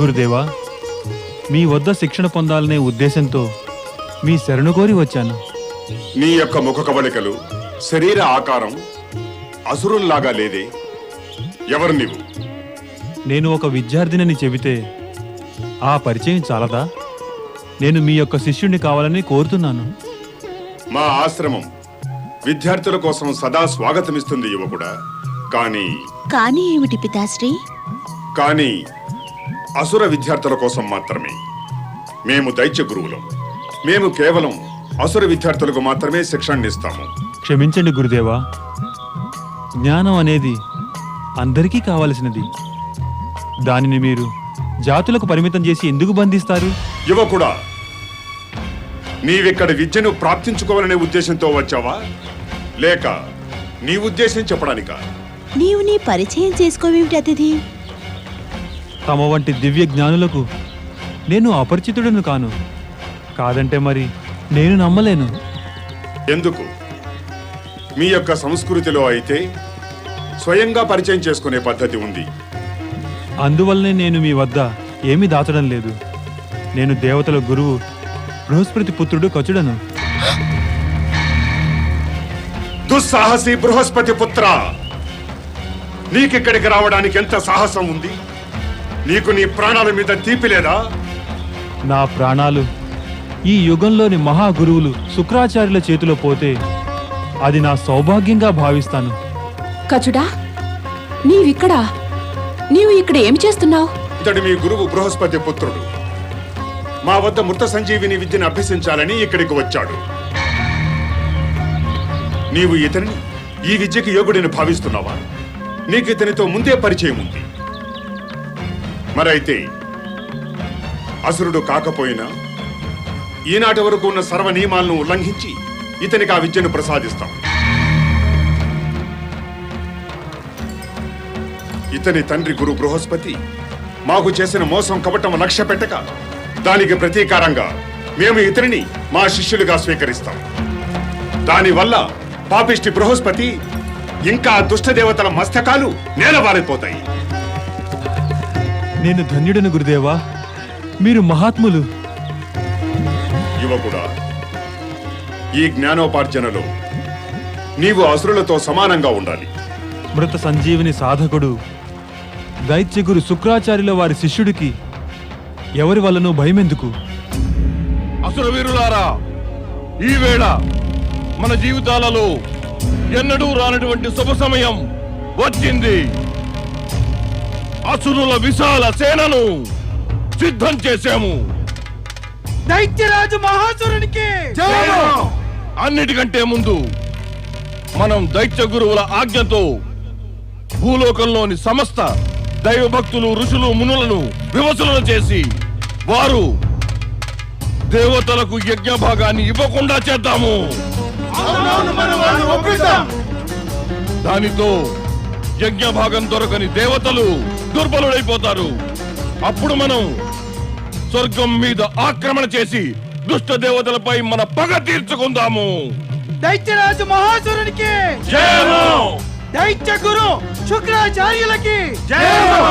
గురుదేవా మీ వద్ద శిక్షణ పొందాలనే ఉద్దేశంతో మీ శరణు కోరి వచ్చాను. నీ యొక్క ముఖ కవళికలు శరీర ఆకారం అసురుల్లాగా లేదే. ఎవరు నీవు? నేను ఒక విద్యార్థినని చెబితే ఆ పరిచయం చాలదా? నేను మీ యొక్క శిష్యుణ్ణి కావాలని కోరుతున్నాను. మా ఆశ్రమం విద్యార్థుల కోసం సదా స్వాగతమిస్తుంది యువకుడా. కానీ కానీ ఏమిటి పితాశ్రీ? కానీ అసుర విద్యార్థుల కోసం మాత్రమే. మేము దైత్య గురువులం. మేము కేవలం అసుర విద్యార్థులకు మాత్రమే శిక్షణనిస్తాము క్షమించండి గురుదేవా. జ్ఞానం అనేది అందరికీ కావలసినది. దానిని మీరు జాతులకు పరిమితం చేసి ఎందుకు బంధిస్తారు? యువకుడా నీవిక్కడ విద్యను ప్రాప్తించుకోవాలనే ఉద్దేశంతో వచ్చావా? లేక నీ ఉద్దేశం చెప్పడానికా? నీవు నీ పరిచయం చేసుకోవేమిటి అతిథి? తమ వంటి దివ్య జ్ఞానులకు నేను అపరిచితుడను కాను. కాదంటే మరి నేను నమ్మలేను. ఎందుకు? మీ యొక్క సంస్కృతిలో అయితే స్వయంగా పరిచయం చేసుకునే పద్ధతి ఉంది. అందువల్లనే నేను మీ వద్ద ఏమీ దాచడం లేదు. నేను దేవతల గురువు బృహస్పతి పుత్రుడు కచుడను. దుస్సాహసి బృహస్పతి పుత్ర! నీకిక్కడికి రావడానికి ఎంత సాహసం ఉంది? నీకు నీ ప్రాణాల మీద తీపి లేదా? నా ప్రాణాలు ఈ యుగంలోని మహా గురువులు శుక్రాచార్యుల చేతిలో పోతే అది నా సౌభాగ్యంగా భావిస్తాను. కచుడా నీవిక్కడా నీవు ఇక్కడ ఏమి చేస్తున్నావు? ఇతడు మీ గురువు బృహస్పతి పుత్రుడు. మా వద్ద మృత సంజీవిని విద్యను అభ్యసించాలని ఇక్కడికి వచ్చాడు. నీవు ఇతనిని ఈ విద్యకి యోగుడిని భావిస్తున్నావా? నీకు ఇతనితో ముందే పరిచయం ఉంది. మరైతే అసురుడు కాకపోయినా ఈనాటి వరకు ఉన్న సర్వ నియమాలను ఉల్లంఘించి ఇతనికి ఆ విద్యను ప్రసాదిస్తాం. ఇతని తండ్రి గురు బృహస్పతి మాకు చేసిన మోసం కపటం లక్ష్య పెట్టక దానికి ప్రతీకారంగా మేము ఇతనిని మా శిష్యులుగా స్వీకరిస్తాం. దానివల్ల పాపిష్టి బృహస్పతి ఇంకా దుష్టదేవతల మస్తకాలు నేలవారిపోతాయి. నేను ధన్యుడను గురుదేవా. మీరు మహాత్ములు. యువకుడా ఈ జ్ఞానోపార్జనలో నీవు అసురులతో సమానంగా ఉండాలి. మృత సంజీవిని సాధకుడు దైత్యగురు శుక్రాచార్యుల వారి శిష్యుడికి ఎవరి వల్లనూ భయమెందుకు? అసుర వీరులారా ఈ వేళ మన జీవితాలలో ఎన్నడూ రానటువంటి శుభ సమయం వచ్చింది. అసురుల విశాల సేనను సిద్ధం చేశాము. దైత్యరాజు మహాసురునికి అన్నిటికంటే ముందు మనం దైత్య గురువుల ఆజ్ఞతో భూలోకంలోని సమస్త దైవ భక్తులు ఋషులు మునులను వివసులను చేసి వారు దేవతలకు యజ్ఞ భాగాన్ని ఇవ్వకుండా చేద్దాము. దానితో యజ్ఞ భాగం దొరకని దేవతలు దుర్బలుడైపోతారు. అప్పుడు మనం స్వర్గం మీద ఆక్రమణ చేసి దుష్ట దేవతలపై మన పగ తీర్చుకుందాము. దైత్యరాజు మహాసురునికి! జయము! దైత్య గురు శుక్రాచార్యులకి! జయము!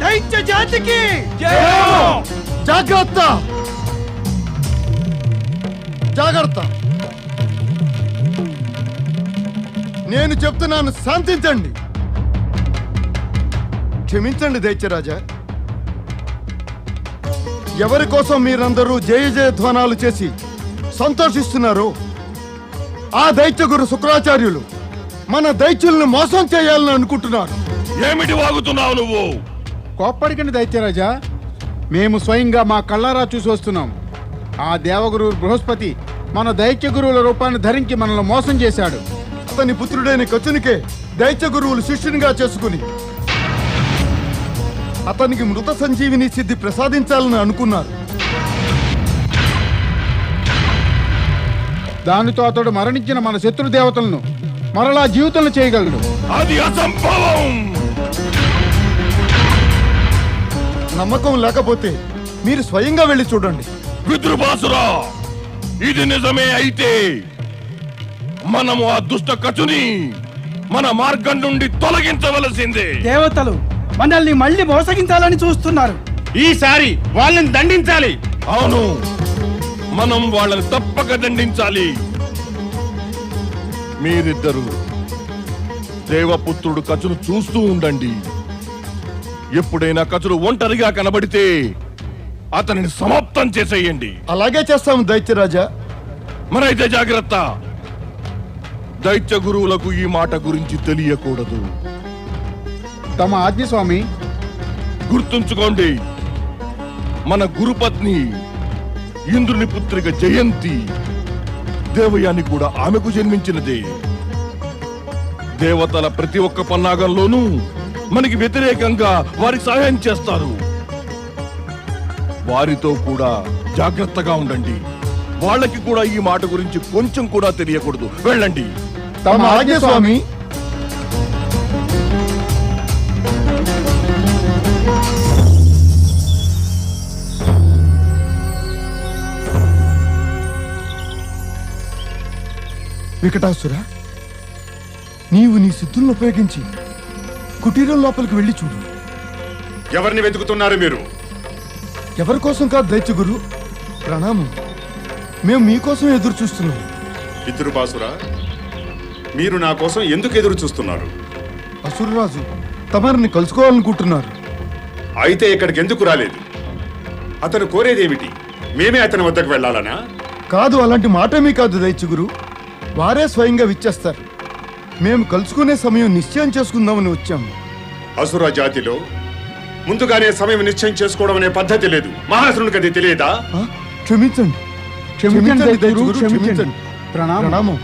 దైత్య జాతికి! జయము! జాగ్రత్త! జాగ్రత్త! నేను చెప్తున్నాను శాంతించండి! క్షమించండి దైత్యరాజా. ఎవరి కోసం మీరందరూ జయ జయధ్వానాలు చేసి సంతోషిస్తున్నారు? ఆ దైత్య గురు శుక్రాచార్యులు మన దైత్యులను మోసం చేయాలని అనుకుంటున్నారు. ఏమిటి వాగుతున్నావు నువ్వు? కోప్పడికండి దైత్యరాజా. మేము స్వయంగా మా కళ్ళారా చూసి వస్తున్నాం. ఆ దేవగురు బృహస్పతి మన దైత్య గురువుల రూపాన్ని ధరించి మనల్ని మోసం చేశాడు. అతని పుత్రుడైన కచునికే దైత్య గురువులు శిష్యునిగా చేసుకుని అతనికి మృత సంజీవిని సిద్ధి ప్రసాదించాలని అనుకున్నారు. దానితో అతడు మరణించిన మన శత్రు దేవతలను మరలా జీవితంలో చేయగలడు. అది అసంభవం! నమ్మకం లేకపోతే మీరు స్వయంగా వెళ్ళి చూడండి. విద్రుపాసురా! ఇది నిజమే అయితే మనము ఆ దుష్ట కచుని మన మార్గం నుండి తొలగించవలసిందే. దేవతలు మనల్ని మళ్ళీ మోసగించాలని చూస్తున్నారు. ఈసారి వాళ్ళని దండించాలి. అవును. మనం వాళ్ళని తప్పక దండించాలి. మీరిద్దరు దేవపుత్రుడు కచును చూస్తూ ఉండండి. ఎప్పుడైనా కచుడు ఒంటరిగా కనబడితే అతనిని సమాప్తం చేసేయండి. అలాగే చేస్తాము దైత్యరాజా మరైతే జాగ్రత్త. దైత్య గురువులకు ఈ మాట గురించి తెలియకూడదు. తమ ఆజ్ఞ స్వామి గుర్తుంచుకోండి మన గురుపత్ని ఇంద్రుని పుత్రిక జయంతి దేవయాని కూడా ఆమెకు జన్మించినదే. దేవతల ప్రతి ఒక్క పన్నాగంలోనూ మనకి వ్యతిరేకంగా వారికి సహాయం చేస్తారు. వారితో కూడా జాగ్రత్తగా ఉండండి. వాళ్ళకి కూడా ఈ మాట గురించి కొంచెం కూడా తెలియకూడదు. వెళ్ళండి. తమ ఆజ్ఞ స్వామి వికటాసుర నీవు నీ సిద్ధులను ఉపయోగించి కుటీరం లోపలికి వెళ్ళి చూడు. ఎవరిని వెతుకుతున్నారు మీరు? ఎవరి కోసం కాదు దైత్యగురు ప్రణామం. మేము మీకోసం ఎదురు చూస్తున్నాం. పితృపాసురా మీరు నా కోసం ఎందుకు ఎదురు చూస్తున్నారు? అసురరాజు తమరిని కలుసుకోవాలనుకుంటున్నారు. అయితే ఇక్కడికి ఎందుకు రాలేదు? అతను కోరేదేమిటి? మేమే అతని వద్దకు వెళ్ళాలనా? కాదు అలాంటి మాటేమీ కాదు దైత్యగురు వారే స్వయంగా విచ్చేస్తారు. మేము కలుసుకునే సమయం నిశ్చయం చేసుకుందామని వచ్చాము అసుర జాతిలో ముందుగానే సమయం నిశ్చయం చేసుకోవడం అనే పద్ధతి లేదు. మహాసురునికి అది తెలియదా? ఆ? క్షమించండి. క్షమించండి. ప్రణామం. ప్రణామం.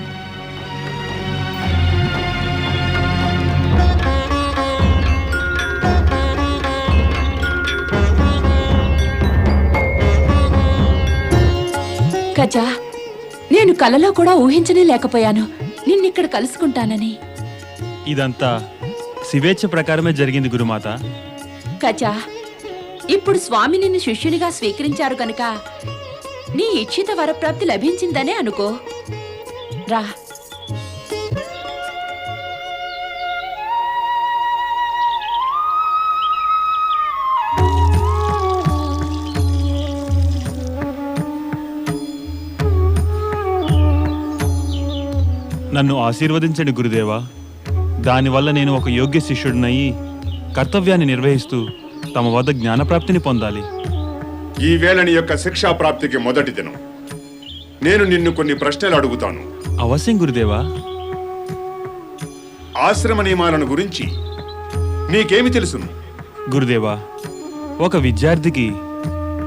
గజా నేను కలలో కూడా ఊహించనే లేకపోయాను. నిన్నిక్కడ కలుసుకుంటానని. ఇదంతా శివేచ్ఛ ప్రకారమే జరిగింది గురుమాత. గజా ఇప్పుడు స్వామి నిన్ను శిష్యునిగా స్వీకరించారు కనుక నీ ఇచ్ఛిత వరప్రాప్తి లభించిందనే అనుకో. రా. నన్ను ఆశీర్వదించండి గురుదేవా. దానివల్ల నేను ఒక యోగ్య శిష్యుడినయ్యి కర్తవ్యాన్ని నిర్వహిస్తూ తమ వద్ద జ్ఞానప్రాప్తిని పొందాలి. ఈ వేళ నీ యొక్క శిక్షా ప్రాప్తికి మొదటి దినం. నేను నిన్ను కొన్ని ప్రశ్నలు అడుగుతాను. అవశ్యం గురుదేవా. ఆశ్రమ నియమాలను గురించి నీకేమి తెలుసును? గురుదేవా ఒక విద్యార్థికి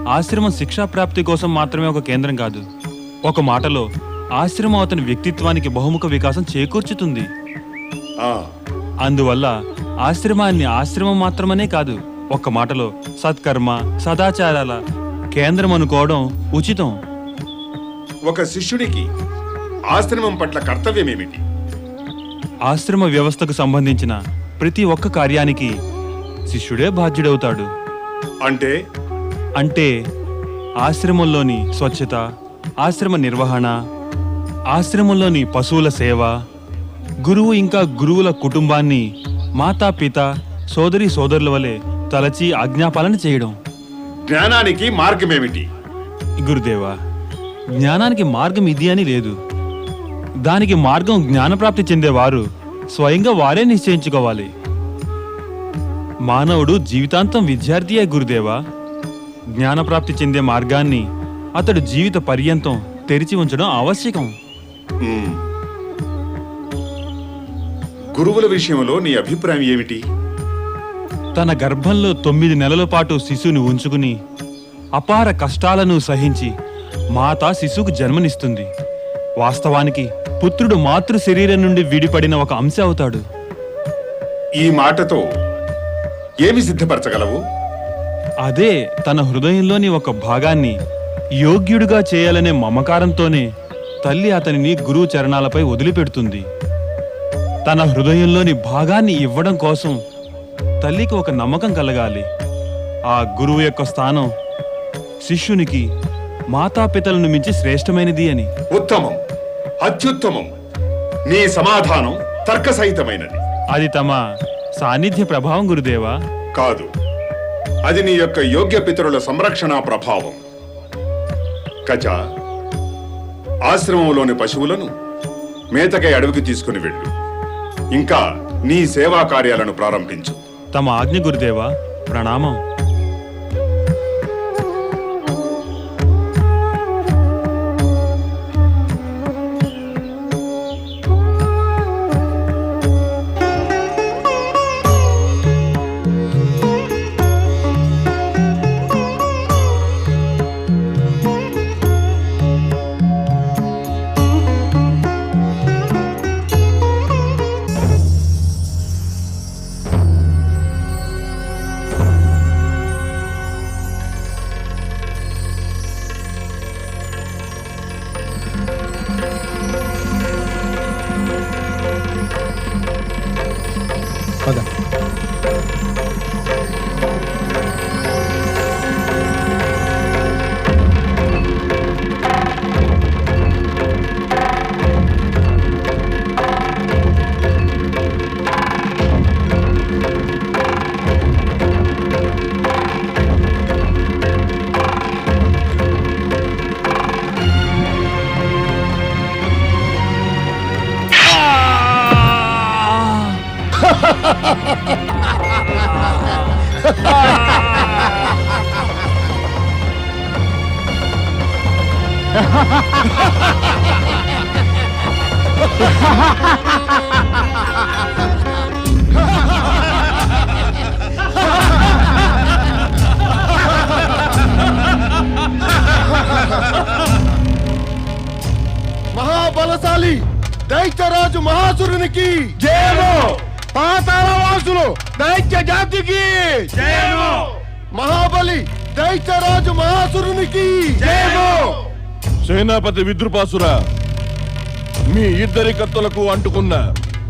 ఆశ్రమం శిక్షా ప్రాప్తి కోసం మాత్రమే ఒక కేంద్రం కాదు. ఒక మాటలో ఆశ్రమం అతని వ్యక్తిత్వానికి బహుముఖ వికాసం చేకూర్చుతుంది. ఆ. అందువల్ల ఆశ్రమాన్ని ఆశ్రమం మాత్రమనే కాదు ఒక్క మాటలో సత్కర్మ సదాచారాల కేంద్రం అనుకోవడం ఉచితం. ఒక శిష్యుడికి ఆశ్రమం పట్ల కర్తవ్యం ఏమిటి ఆశ్రమ వ్యవస్థకు సంబంధించిన ప్రతి ఒక్క కార్యానికి శిష్యుడే బాధ్యుడవుతాడు. అంటే? అంటే ఆశ్రమంలోని స్వచ్ఛత ఆశ్రమ నిర్వహణ ఆశ్రమంలోని పశువుల సేవ గురువు ఇంకా గురువుల కుటుంబాన్ని మాతాపిత సోదరి సోదరుల వలె తలచి ఆజ్ఞాపాలన చేయడం. జ్ఞానానికి మార్గం ఏమిటి గురుదేవా జ్ఞానానికి మార్గం ఇది అని లేదు. దానికి మార్గం జ్ఞానప్రాప్తి చెందేవారు స్వయంగా వారే నిశ్చయించుకోవాలి. మానవుడు జీవితాంతం విద్యార్థియే గురుదేవా జ్ఞానప్రాప్తి చెందే మార్గాన్ని అతడు జీవిత పర్యంతం తెరిచి ఉంచడం ఆవశ్యకం. గురువుల విషయంలో నీ అభిప్రాయం ఏమిటి? తన గర్భంలో తొమ్మిది నెలల పాటు శిశువుని ఉంచుకుని అపార కష్టాలను సహించి మాత శిశువుకు జన్మనిస్తుంది. వాస్తవానికి పుత్రుడు మాతృ శరీరం నుండి విడిపడిన ఒక అంశ అవుతాడు. ఈ మాటతో ఏమి సిద్ధపరచగలవు? అదే తన హృదయంలోని ఒక భాగాన్ని యోగ్యుడిగా చేయాలనే మమకారంతోనే తల్లి అతనిని గురువు చరణాలపై వదిలిపెడుతుంది. తన హృదయంలోని భాగాన్ని ఇవ్వడం కోసం తల్లికి ఒక నమ్మకం కలగాలి. ఆ గురువు యొక్క స్థానం శిష్యునికి మాతాపితలను మించి శ్రేష్టమైనది అని. ఉత్తమం అత్యుత్తమం నీ సమాధానం తర్కసహితమైనది. అది తమ సాన్నిధ్య ప్రభావం గురుదేవా. కాదు అది నీ యొక్క యోగ్య పితరుల సంరక్షణ ప్రభావం. కచ ఆశ్రమంలోని పశువులను మేతకై అడవికి తీసుకుని వెళ్ళు. ఇంకా నీ సేవా కార్యాలను ప్రారంభించు. తమ ఆజ్ఞ గురుదేవా ప్రణామం. మహాబలశాలి దైత్యరాజు మహాసురునికి జయము! పాతాళ వాసులు దైత్య జాతికి జయము! మహాబలి దైత్యరాజు మహాసురునికి జయము! సేనాపతి విద్రుపాసురా మీ ఇద్దరి కత్తులకు అంటుకున్న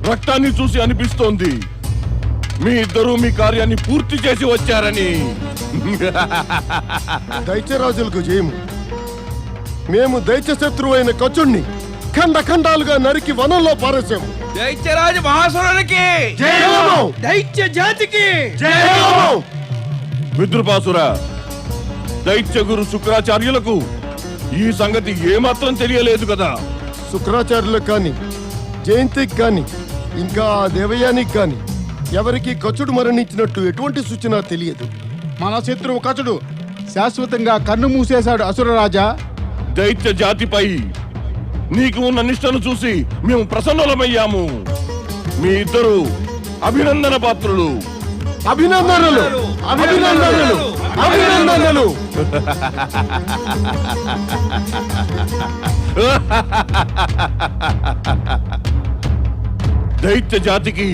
రక్తాన్ని చూసి అనిపిస్తోంది. మీ ఇద్దరు మీ కార్యాన్ని పూర్తి చేసి వచ్చారని. దైత్యరాజులకు జయము. మేము దైత్య శత్రువైన కచుణ్ణి ఖండ ఖండాలుగా నరికి వనంలో పారేశాము. దైత్యరాజు మహాసురునికి! దైత్య జాతికి! విద్రుపాసురా దైత్య గురు శుక్రాచార్యులకు ఈ సంగతి ఏమాత్రం తెలియలేదు కదా. శుక్రాచార్యులకు కానీ జయంతికి కానీ ఇంకా ఆ దేవయానికి కానీ ఎవరికి కచుడు మరణించినట్టు ఎటువంటి సూచన తెలియదు. మన శత్రువు కచుడు శాశ్వతంగా కన్ను మూసేశాడు అసురరాజా దైత్య జాతిపై నీకు ఉన్న నిష్టను చూసి మేము ప్రసన్నులమయ్యాము. మీ ఇద్దరు అభినందన పాత్రులు. అభినందనలు అభినందనలు. అభినందనలు. దైత్య జాతికి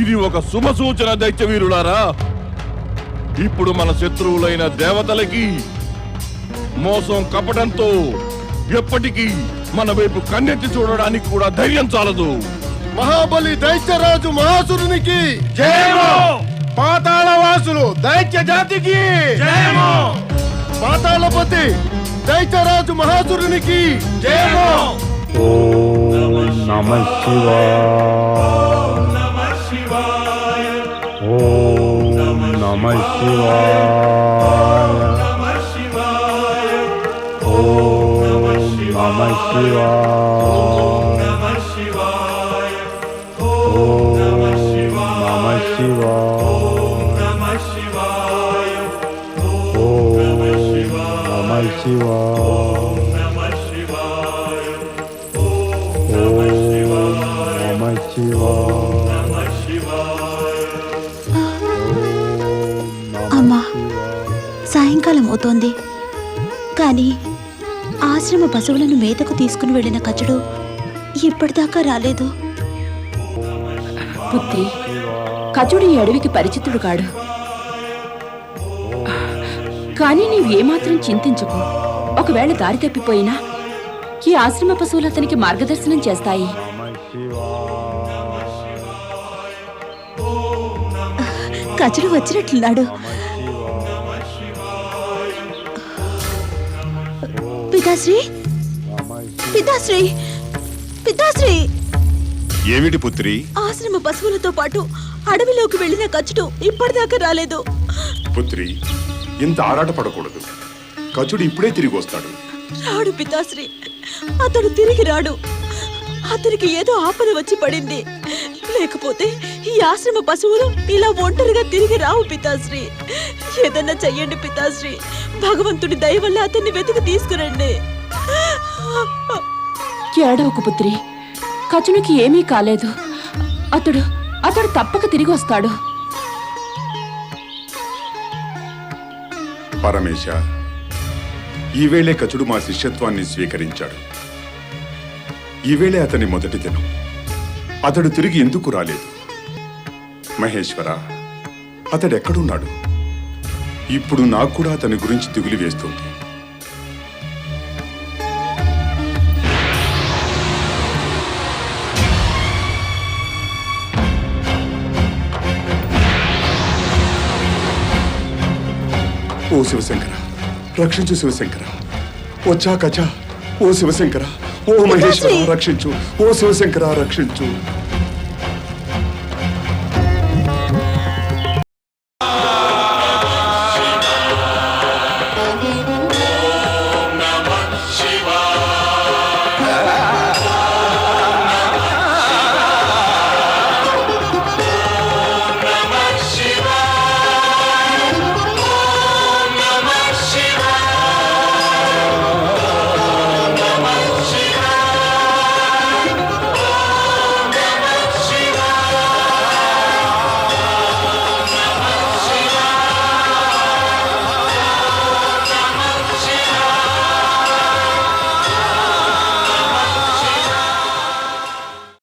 ఇది ఒక శుభ సూచన దైత్య వీరులారా. ఇప్పుడు మన శత్రువులైన దేవతలకి మోసం కపటంతో ఎప్పటికీ మన వైపు కన్నెత్తి చూడడానికి కూడా ధైర్యం చాలదు. మహాబలి దైత్యరాజు మహాసురునికి జయము పాతాళ వాసులు దైత్య జాతికి. జయము! పాతాళపతి దైత్యరాజు మహాసురునికి జయము! నమ శివాయ. ఓం నమ శివాయ. ఓం నమ శివాయ. సాయంకాలం అవుతోంది. కానీ ఆశ్రమ పశువులను మేతకు తీసుకుని వెళ్ళిన కచుడు ఇప్పటిదాకా రాలేదు. పుత్రి కచుడు ఈ అడవికి పరిచితుడు కాడు. కానీ నీవేమాత్రం చింతించకు. ఒకవేళ దారి తప్పిపోయినా ఈ ఆశ్రమ పశువులు అతనికి మార్గదర్శనం చేస్తాయి. కచుడు వచ్చినట్లున్నాడు. పితాశ్రీ? పితాశ్రీ? పితాశ్రీ? ఏమిటి పుత్రి? ఆశ్రమ పశువులతో పాటు అడవిలోకి వెళ్ళిన కచుడు ఇప్పటిదాకా రాలేదు. పుత్రి ఇంత ఆరాటపడకూడదు కచుడు ఇప్పుడే తిరిగి వస్తాడు. రాడు పితాశ్రీ. అతడు తిరిగి రాడు. అతనికి ఏదో ఆపద వచ్చి పడింది. లేకపోతే ఈ ఆశ్రమ పశువులు ఇలా ఒంటరిగా తిరిగి రావు పితాశ్రీ. ఏదన్నా చెయ్యండి పితాశ్రీ. భగవంతుడి దయ వల్ల అతన్ని వెతికి తీసుకురండి. ఏడవకు పుత్రి కచునికి ఏమీ కాలేదు. అతడు అతడు తప్పక తిరిగి వస్తాడు. పరమేశ ఈవేళే కచుడు మా శిష్యత్వాన్ని స్వీకరించాడు. ఈవేళే అతని మొదటి దినం. అతడు తిరిగి ఎందుకు రాలేదు? మహేశ్వర అతడు ఎక్కడున్నాడు ఇప్పుడు నాకు కూడా అతని గురించి దిగులు వేస్తుంది. ఓ శివశంకర రక్షించు శివశంకర. వచ్చా కచా ఓ శివశంకర ఓ మహేశ్వర రక్షించు ఓ శివశంకర రక్షించు.